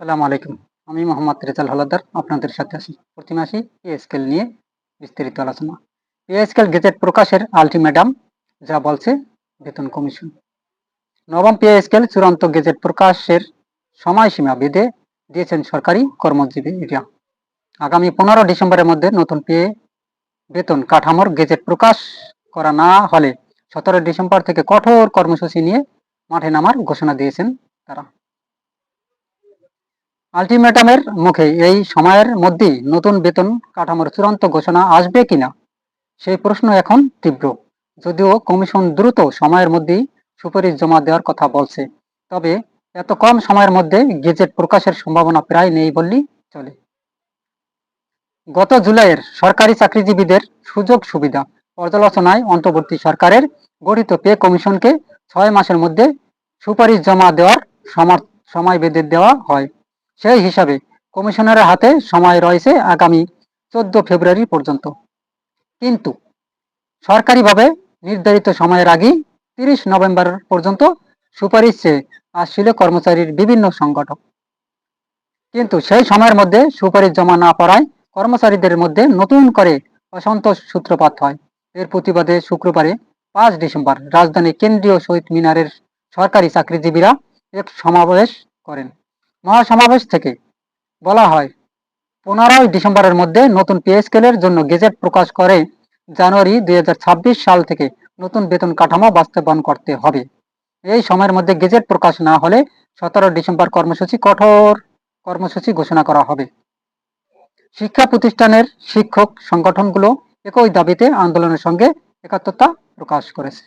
সালাম আলাইকুম। আমি মোহাম্মদ রেজাল হলাদার, আপনাদের সাথে আছি। প্রতি মাসে পে স্কেল নিয়ে বিস্তারিত আলোচনা। পিএসকেল গেজেট প্রকাশের আলটিমেটাম যা বলছে বেতন কমিশন। নবম পিএসকেল চূড়ান্ত গেজেট প্রকাশের সময়সীমা বেঁধে দিয়েছেন সরকারি কর্মজীবীরা আগামী পনেরো ডিসেম্বরের মধ্যে নতুন পে বেতন কাঠামোর গেজেট প্রকাশ করা না হলে সতেরো ডিসেম্বর থেকে কঠোর কর্মসূচি নিয়ে মাঠে নামার ঘোষণা দিয়েছেন তারা। আলটিমেটামের মুখে এই সময়ের মধ্যেই নতুন বেতন কাঠামোর চূড়ান্ত ঘোষণা আসবে কিনা? সেই প্রশ্ন এখন তীব্র। যদিও কমিশন দ্রুত সময়ের মধ্যেই সুপারিশ জমা দেওয়ার কথা বলছে, তবে এত কম সময়ের মধ্যে গেজেট প্রকাশের সম্ভাবনা প্রায় নেই বললেই চলে। গত জুলাইয়ের সরকারি চাকরিজীবীদের সুযোগ সুবিধা পর্যালোচনায় অন্তর্বর্তী সরকারের গঠিত পে কমিশনকে ছয় মাসের মধ্যে সুপারিশ জমা দেওয়ার সময় বেঁধে দেওয়া হয়। সেই হিসাবে কমিশনারের হাতে সময় রয়েছে আগামী চোদ্দ ফেব্রুয়ারি পর্যন্ত। কিন্তু সরকারিভাবে নির্ধারিত সময়ের আগেই তিরিশ নভেম্বর পর্যন্ত সুপারিশ চেয়ে আসছিল কর্মচারীর বিভিন্ন সংগঠন কিন্তু সেই সময়ের মধ্যে সুপারিশ জমা না পড়ায় কর্মচারীদের মধ্যে নতুন করে অসন্তোষ সূত্রপাত হয়। এর প্রতিবাদে শুক্রবারে পাঁচ ডিসেম্বর রাজধানী কেন্দ্রীয় শহীদ মিনারের সরকারি চাকরিজীবীরা এক সমাবেশ করেন। মহাসমাবেশ থেকে বলা হয়, পনেরোই ডিসেম্বরের মধ্যে নতুন পে স্কেলের জন্য গেজেট প্রকাশ করে জানুয়ারি দুই হাজার ছাব্বিশ সাল থেকে নতুন বেতন কাঠামো বাস্তবায়ন করতে হবে। এই সময়ের মধ্যে গেজেট প্রকাশ না হলে সতেরো ডিসেম্বর কর্মসূচি কঠোর কর্মসূচি ঘোষণা করা হবে। শিক্ষা প্রতিষ্ঠানের শিক্ষক সংগঠনগুলো একই দাবিতে আন্দোলনের সঙ্গে একাত্মতা প্রকাশ করেছে।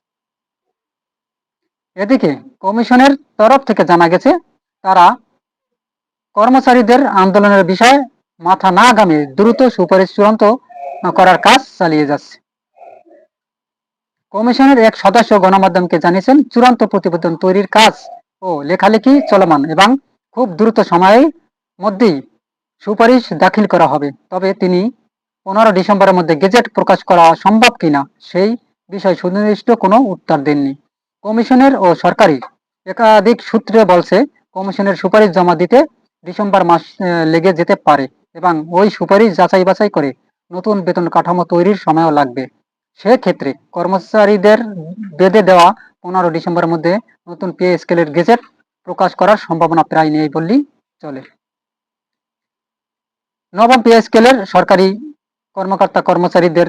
এদিকে কমিশনের তরফ থেকে জানা গেছে, তারা কর্মচারীদের আন্দোলনের বিষয়ে মাথা না গামিয়ে দ্রুত সুপারিশ চূড়ান্ত করার কাজ চালিয়ে যাচ্ছে। কমিশনের এক সদস্য গণমাধ্যমকে জানিয়েছেন, চূড়ান্ত প্রতিবেদন তৈরির কাজ ও লেখালেখি চলমান এবং খুব দ্রুত সময়ের মধ্যেই সুপারিশ দাখিল করা হবে। তবে তিনি পনেরো ডিসেম্বরের মধ্যে গেজেট প্রকাশ করা সম্ভব কিনা সেই বিষয়ে সুনির্দিষ্ট কোনো উত্তর দেননি। কমিশনের ও সরকারি একাধিক সূত্রে বলছে, কমিশনের সুপারিশ জমা দিতে ডিসেম্বর মাস লেগে যেতে পারে এবং ওই সুপারিশ যাচাই বাছাই করে নতুন বেতন কাঠামো তৈরির সময়ও লাগবে। সেক্ষেত্রে কর্মচারীদের বেঁধে দেওয়া পনেরো ডিসেম্বরের মধ্যে নতুন পে স্কেলের গেজেট প্রকাশ করার সম্ভাবনা প্রায় নেই বললেই চলে। নবম পে স্কেলের সরকারি কর্মকর্তা কর্মচারীদের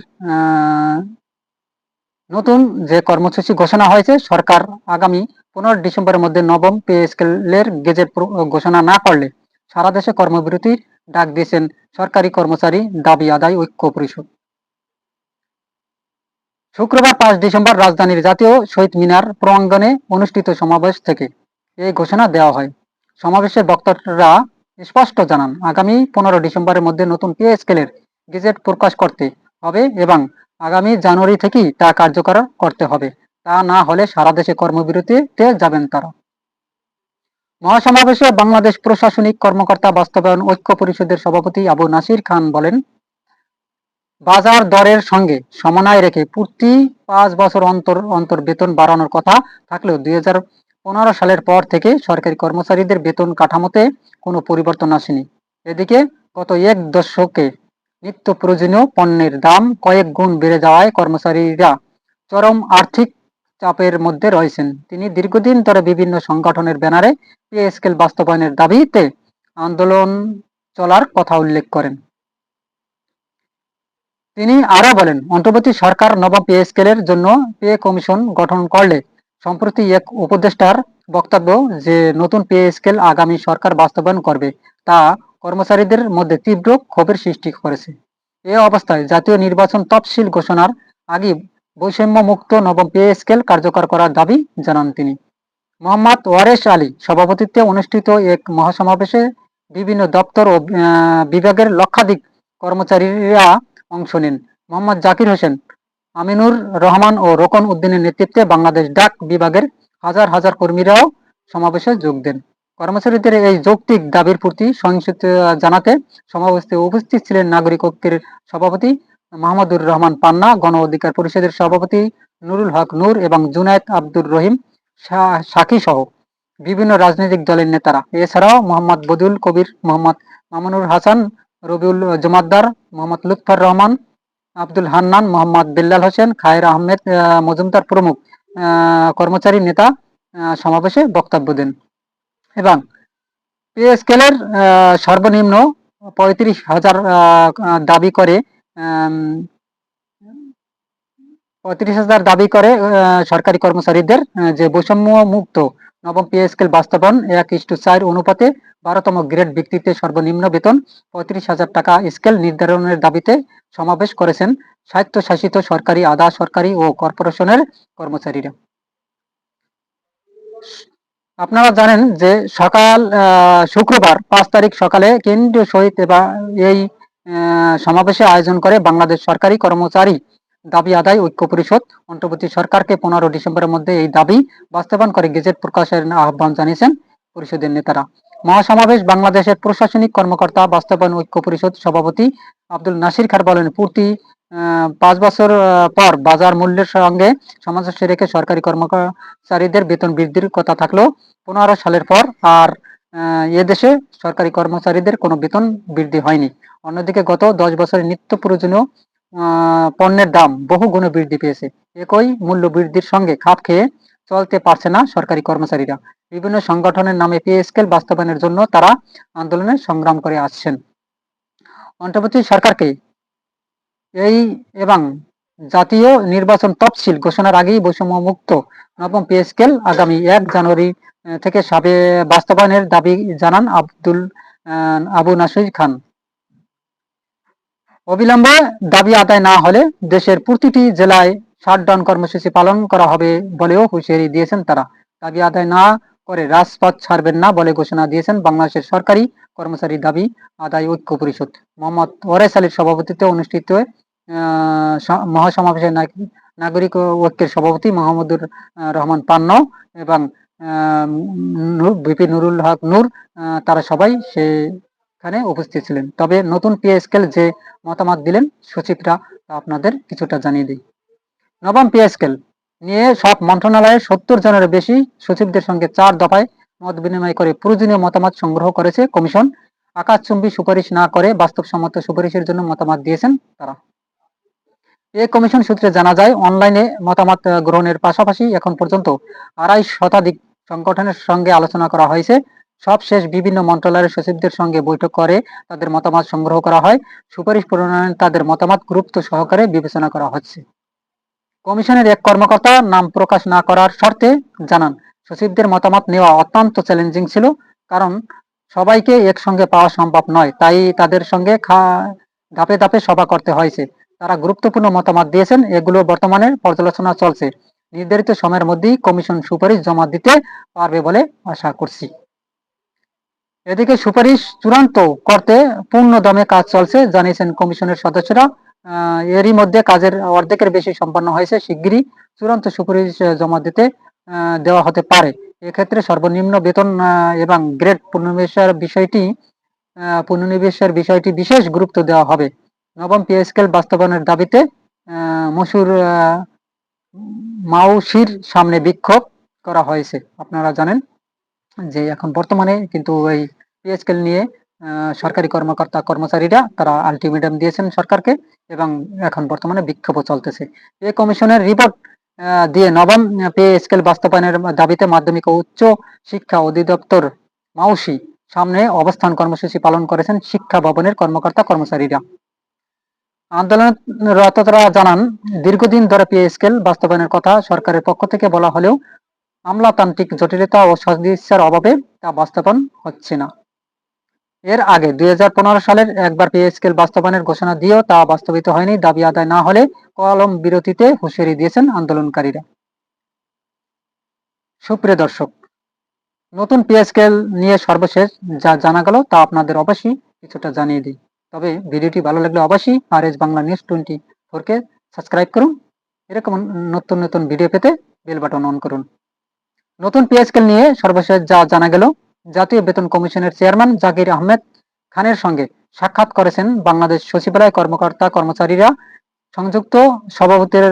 নতুন যে কর্মসূচি ঘোষণা হয়েছে, সরকার আগামী পনেরো ডিসেম্বরের মধ্যে নবম পে স্কেলের গেজেট ঘোষণা না করলে সারা দেশে কর্মবিরতির ডাক দিয়েছেন সরকারি কর্মচারী দাবি আদায় ঐক্য পরিষদ। শুক্রবার পাঁচ ডিসেম্বর রাজধানীর জাতীয় শহীদ মিনার প্রাঙ্গণে অনুষ্ঠিত সমাবেশ থেকে এই ঘোষণা দেওয়া হয়। সমাবেশের বক্তারা স্পষ্ট জানান, আগামী পনেরো ডিসেম্বরের মধ্যে নতুন পে স্কেলের গেজেট প্রকাশ করতে হবে এবং আগামী জানুয়ারি থেকেই তা কার্যকর করতে হবে। তা না হলে সারা দেশে কর্মবিরতিতে যাবেন তারা। মহাসমাবেশে বাংলাদেশ প্রশাসনিক কর্মকর্তা বাস্তবায়ন ঐক্য পরিষদের সভাপতি আবু নাসির খান বলেন, বাজার দরের সঙ্গে সমন্বয় রেখে প্রতি পাঁচ বছর অন্তর অন্তর বেতন বাড়ানোর কথা থাকলেও দুই সালের পর থেকে সরকারি কর্মচারীদের বেতন কাঠামোতে কোনো পরিবর্তন আসেনি। এদিকে গত এক দশকে নিত্য প্রয়োজনীয় পণ্যের দাম কয়েক গুণ বেড়ে যাওয়ায় কর্মচারীরা চরম আর্থিক চাপের মধ্যে রয়েছেন। তিনি দীর্ঘদিন ধরে বিভিন্ন সংগঠনের ব্যানারে পে স্কেল বাস্তবায়নের দাবিতে আন্দোলন চলার কথা উল্লেখ করেন। তিনি আরও বলেন, অন্তর্বর্তী সরকার নবম পে স্কেলের জন্য পে কমিশন গঠন করলে সম্প্রতি এক উপদেষ্টার বক্তব্য যে নতুন পে স্কেল আগামী সরকার বাস্তবায়ন করবে, তা কর্মচারীদের মধ্যে তীব্র ক্ষোভের সৃষ্টি করেছে। এ অবস্থায় জাতীয় নির্বাচন তফসিল ঘোষণার আগে বৈষম্য মুক্ত নবম পে স্কেল কার্যকর করার দাবি জানান তিনি। মোহাম্মদ ওয়ারেশ আলী সভাপতিত্বে অনুষ্ঠিত এক মহাসমাবেশে বিভিন্ন দপ্তর ও বিভাগের লক্ষাধিক কর্মচারীরা অংশ নেন। মোহাম্মদ জাকির হোসেন, আমিনুর রহমান ও রোকন উদ্দিনের নেতৃত্বে বাংলাদেশ ডাক বিভাগের হাজার হাজার কর্মীরাও সমাবেশে যোগ দেন। কর্মচারীদের এই যৌক্তিক দাবির প্রতি সহিংসতা জানাতে সমাবেশে উপস্থিত ছিলেন নাগরিক ঐক্যের সভাপতি মাহমুদুর রহমান পান্না গণ অধিকার পরিষদের সভাপতি নুরুল হক নূর এবং জুনায়েদ আব্দুর রহিম সাকি সহ বিভিন্ন রাজনৈতিক দলের নেতারা। এছাড়াও মোহাম্মদ বদুল কবির মোহাম্মদ মামুনুর হাসান রবিউল জমাদ্দার মোহাম্মদ লুৎফর রহমান আব্দুল হান্নান মোহাম্মদ বিল্লাল হোসেন খায়ের আহমেদ আহ, মজুমদার প্রমুখ কর্মচারী নেতা সমাবেশে বক্তব্য দেন। এবং পে স্কেলের সর্বনিম্ন পঁয়ত্রিশ হাজার দাবি করে পঁয়ত্রিশ হাজার দাবি করে সরকারি কর্মচারীদের যে বৈষম্য মুক্ত নবম পে স্কেল বাস্তবায়ন এক ইস্টু চার অনুপাতে বারোতম গ্রেড ভিত্তিতে সর্বনিম্ন বেতন পঁয়ত্রিশ হাজার টাকা স্কেল নির্ধারণের দাবিতে সমাবেশ করেছেন স্বায়ত্তশাসিত সরকারি, আধা সরকারি ও কর্পোরেশনের কর্মচারীরা। আপনারা জানেন যে সকাল শুক্রবার পাঁচ তারিখ সকালে কেন্দ্রীয় শহীদ এবং এই সমাবেশে আয়োজন করে বাংলাদেশ সরকারি কর্মচারী দাবি আদায় ঐক্য পরিষদ। অন্তর্বর্তী সরকারকে পনেরো ডিসেম্বরের মধ্যে এই দাবি বাস্তবায়ন করে গেজেট প্রকাশের আহ্বান জানিয়েছেন পরিষদের নেতারা। মহাসমাবেশ বাংলাদেশের প্রশাসনিক কর্মকর্তা, বাস্তবায়ন ঐক্য পরিষদ সভাপতি আব্দুল নাসির খার বলেন, পূর্তি পাঁচ বছর পর বাজার মূল্যের সঙ্গে সামঞ্জস্য রেখে সরকারি কর্মচারীদের বেতন বৃদ্ধির কথা থাকলেও পনেরো সালের পর আর আহ, এ সরকারি কর্মচারীদের কোনো বেতন বৃদ্ধি হয়নি। অন্যদিকে গত দশ বছরে নিত্য প্রয়োজনীয় পণ্যের দাম বহু গুণে বৃদ্ধি পেয়েছে। একই মূল্য বৃদ্ধির সঙ্গে খাপ খেয়ে চলতে পারছে না সরকারি কর্মচারীরা। বিভিন্ন সংগঠনের নামে পে স্কেল বাস্তবায়নের জন্য তারা আন্দোলনে সংগ্রাম করে আসছেন। অন্তর্বর্তী সরকারকে এই এবং জাতীয় নির্বাচন তফসিল ঘোষণার আগেই বৈষম্য মুক্ত নবম পে স্কেল আগামী এক জানুয়ারি থেকে সাবে বাস্তবায়নের দাবি জানান আব্দুল আবু নাসির খান। অবিলম্বে দাবি আদায় না হলে দেশের প্রতিটি জেলায় শাটডাউন কর্মসূচি পালন করা হবে বলেও হুঁশিয়ারি দিয়েছেন তারা। দাবি আদায় না করে রাজপথ ছাড়বেন না বলে ঘোষণা দিয়েছেন বাংলাদেশের সরকারি কর্মচারী দাবি আদায় ঐক্য পরিষদ। মোহাম্মদ ওয়ারেস আলীর সভাপতিত্বে অনুষ্ঠিত স- নাগরিক ঐক্যের সভাপতি মোহাম্মদুর রহমান পান্ন এবং বিপি নুরুল হক নূর তারা সবাই সেখানে উপস্থিত ছিলেন। তবে নতুন পে স্কেল যে মতামত দিলেন সচিবরা আপনাদের কিছুটা জানিয়ে দিই। নবম পে স্কেল নিয়ে সব মন্ত্রণালয়ে সত্তর জনের বেশি সচিবদের সঙ্গে চার দফায় মত বিনিময় করে প্রয়োজনীয় মতামত সংগ্রহ করেছে কমিশন। আকাশচুম্বী সুপারিশ না করে বাস্তবসম্মত সুপারিশের জন্য মতামত দিয়েছেন তারা। এ কমিশন সূত্রে জানা যায়, অনলাইনে মতামত গ্রহণের পাশাপাশি এখন পর্যন্ত আড়াই শতাধিক সংগঠনের সঙ্গে আলোচনা করা হয়েছে। সবশেষ বিভিন্ন মন্ত্রণালয়ের সচিবদের সঙ্গে বৈঠক করে তাদের মতামত সংগ্রহ করা হয়। সুপারিশ প্রণয়নে তাদের মতামত গুরুত্ব সহকারে বিবেচনা করা হচ্ছে। কমিশনের এক কর্মকর্তা নাম প্রকাশ না করার শর্তে জানান, সচিবদের মতামত নেওয়া অত্যন্ত চ্যালেঞ্জিং ছিল, কারণ সবাইকে একসঙ্গে পাওয়া সম্ভব নয়। তাই তাদের সঙ্গে ধাপে ধাপে সভা করতে হয়েছে। তারা গুরুত্বপূর্ণ মতামত দিয়েছেন। এগুলো বর্তমানে পর্যালোচনা চলছে। নির্ধারিত সময়ের মধ্যেই কমিশন সুপারিশ জমা দিতে পারবে বলে আশা করছি। এদিকে সুপারিশ চূড়ান্ত করতে পূর্ণ দমে কাজ চলছে, জানিয়েছেন কমিশনের সদস্যরা। এরই মধ্যে কাজের অর্ধেকের বেশি সম্পন্ন হয়েছে। শিগগিরই চূড়ান্ত সুপারিশ জমা দিতে দেওয়া হতে পারে। এক্ষেত্রে সর্বনিম্ন বেতন এবং গ্রেড পুনর্নিবেশের বিষয়টি পুনর্নিবেশের বিষয়টি বিশেষ গুরুত্ব দেওয়া হবে। নবম পে স্কেল বাস্তবায়নের দাবিতে মসুর মাউসির সামনে বিক্ষোভ করা হয়েছে। আপনারা জানেন যে এখন বর্তমানে কিন্তু এই পে স্কেল নিয়ে সরকারি কর্মকর্তা কর্মচারীরা তারা আলটিমেটাম দিয়েছেন সরকারকে এবং এখন বর্তমানে বিক্ষোভও চলতেছে। পে কমিশনের রিপোর্ট দিয়ে নবম পে স্কেল বাস্তবায়নের দাবিতে মাধ্যমিক ও উচ্চ শিক্ষা অধিদপ্তর মাউসি সামনে অবস্থান কর্মসূচি পালন করেছেন শিক্ষা ভবনের কর্মকর্তা কর্মচারীরা। আন্দোলনরতরা জানান, দীর্ঘদিন ধরে পে স্কেল বাস্তবায়নের কথা সরকারের পক্ষ থেকে বলা হলেও আমলাতান্ত্রিক জটিলতা ও সদিচ্ছার অভাবে তা বাস্তবায়ন হচ্ছে না। এর আগে দুই হাজার পনেরো সালের একবার পে স্কেল বাস্তবায়নের ঘোষণা দিয়েও তা বাস্তবিত হয়নি। দাবি আদায় না হলে কলম বিরতিতে হুঁশিয়ারি দিয়েছেন আন্দোলনকারীরা। সুপ্রিয় দর্শক, নতুন পে স্কেল নিয়ে সর্বশেষ যা জানা গেল তা আপনাদের অবশ্যই কিছুটা জানিয়ে দিই। তবে ভিডিওটি ভালো লাগলে অবশ্যই R S Bangla news twenty ফোরকে সাবস্ক্রাইব করুন। এরকম নতুন নতুন ভিডিও পেতে বেল বাটন অন করুন। নতুন পে স্কেল নিয়ে সর্বশেষ যা জানা গেল, জাতীয় বেতন কমিশনের চেয়ারম্যান জাকির আহমেদ খানের সঙ্গে সাক্ষাৎ করেছেন বাংলাদেশ সচিবালয় কর্মকর্তা কর্মচারীরা সংযুক্ত সভাপতির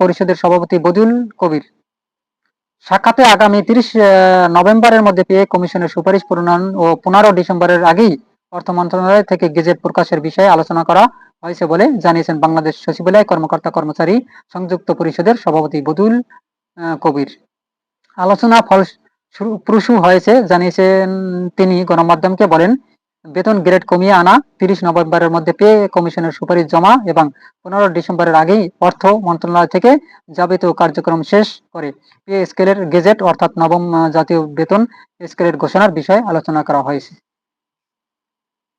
পরিষদের সভাপতি বদিউল কবির। সাক্ষাতে আগামী তিরিশ নভেম্বরের মধ্যে পেয়ে কমিশনের সুপারিশ প্রণয়ন ও পনেরো ডিসেম্বরের আগেই অর্থ মন্ত্রণালয় থেকে গেজেট প্রকাশের বিষয়ে আলোচনা করা হয়েছে বলে জানিয়েছেন বাংলাদেশ সচিবালয় কর্মকর্তা কর্মচারী সংযুক্ত পরিষদের সভাপতি বদুল কবির। আলোচনা ফল প্রসূ হয়েছে, জানিয়েছেন তিনি। গণমাধ্যমকে বলেন, বেতন গ্রেড কমিয়ে আনা, তিরিশ নভেম্বরের মধ্যে পে কমিশনের সুপারিশ জমা এবং পনেরো ডিসেম্বরের আগেই অর্থ মন্ত্রণালয় থেকে যাবতীয় কার্যক্রম শেষ করে পে স্কেলের গেজেট অর্থাৎ নবম জাতীয় বেতন স্কেলের ঘোষণার বিষয়ে আলোচনা করা হয়েছে।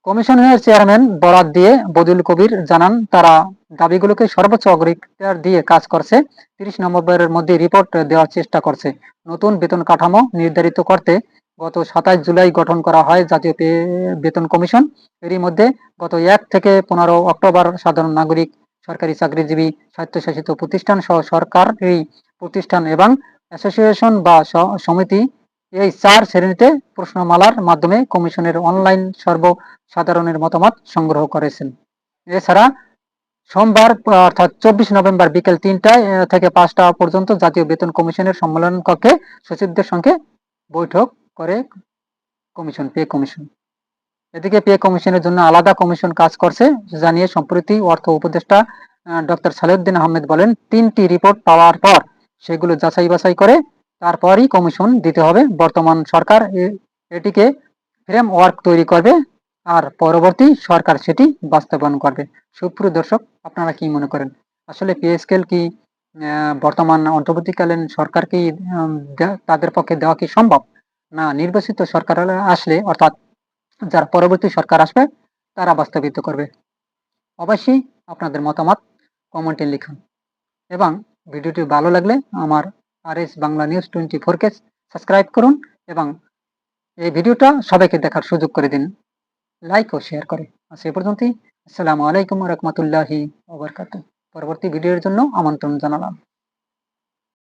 কমিশনের চেয়ারম্যান বরাত দিয়ে বদুল কবির জানান, তারা দাবিগুলোকে সর্বোচ্চ অগ্রাধিকার দিয়ে কাজ করছে। তিরিশ নভেম্বরের মধ্যে রিপোর্ট দেওয়ার চেষ্টা করছে। নতুন বেতন কাঠামো নির্ধারিত করতে গত সাতাশ জুলাই গঠন করা হয় জাতীয় বেতন কমিশন। এরই মধ্যে গত এক থেকে পনেরো অক্টোবর সাধারণ নাগরিক, সরকারি চাকরিজীবী, স্বায়ত্তশাসিত প্রতিষ্ঠান সহ সরকারি প্রতিষ্ঠান এবং অ্যাসোসিয়েশন বা সমিতি এই চার শ্রেণীতে প্রশ্নমালার মাধ্যমে কমিশনের অনলাইন সর্বসাধারণের মতামত সংগ্রহ করেছেন। এছাড়া সোমবার, অর্থাৎ চব্বিশ নভেম্বর বিকেল তিনটায় থেকে পাঁচটা পর্যন্ত জাতীয় বেতন কমিশনের সম্মেলন কক্ষে সচিবদের সঙ্গে বৈঠক করে কমিশন, পে কমিশন। এদিকে পে কমিশনের জন্য আলাদা কমিশন কাজ করছে, জানিয়ে সম্প্রতি অর্থ উপদেষ্টা ডক্টর সালেউদ্দিন আহমেদ বলেন, তিনটি রিপোর্ট পাওয়ার পর সেগুলো যাচাই বাছাই করে তারপরই কমিশন দিতে হবে। বর্তমান সরকার এটিকে ফ্রেম ওয়ার্ক তৈরি করবে। আর পরবর্তী সরকার সেটি বাস্তবায়ন করবে। সুপ্রিয় দর্শক, আপনারা কি মনে করেন? আসলে পিএসকেল কি বর্তমান অন্তর্বর্তীকালীন সরকার কি তাদের পক্ষে দেওয়া কি সম্ভব? না, নির্বাচিত সরকার আসলে, অর্থাৎ যার পরবর্তী সরকার আসবে, তারা বাস্তবিত করবে। অবশ্যই আপনাদের মতামত কমেন্টে লিখুন। এবং ভিডিওটি ভালো লাগলে আমার R S Bangla news twenty ফোরকে সাবস্ক্রাইব করুন এবং এই ভিডিওটা সবাইকে দেখার সুযোগ করে দিন। লাইক ও শেয়ার করে। আর সে পর্যন্তই। আসসালামু আলাইকুম রহমতুল্লাহি ওবরকাত পরবর্তী ভিডিওর জন্য আমন্ত্রণ জানালাম।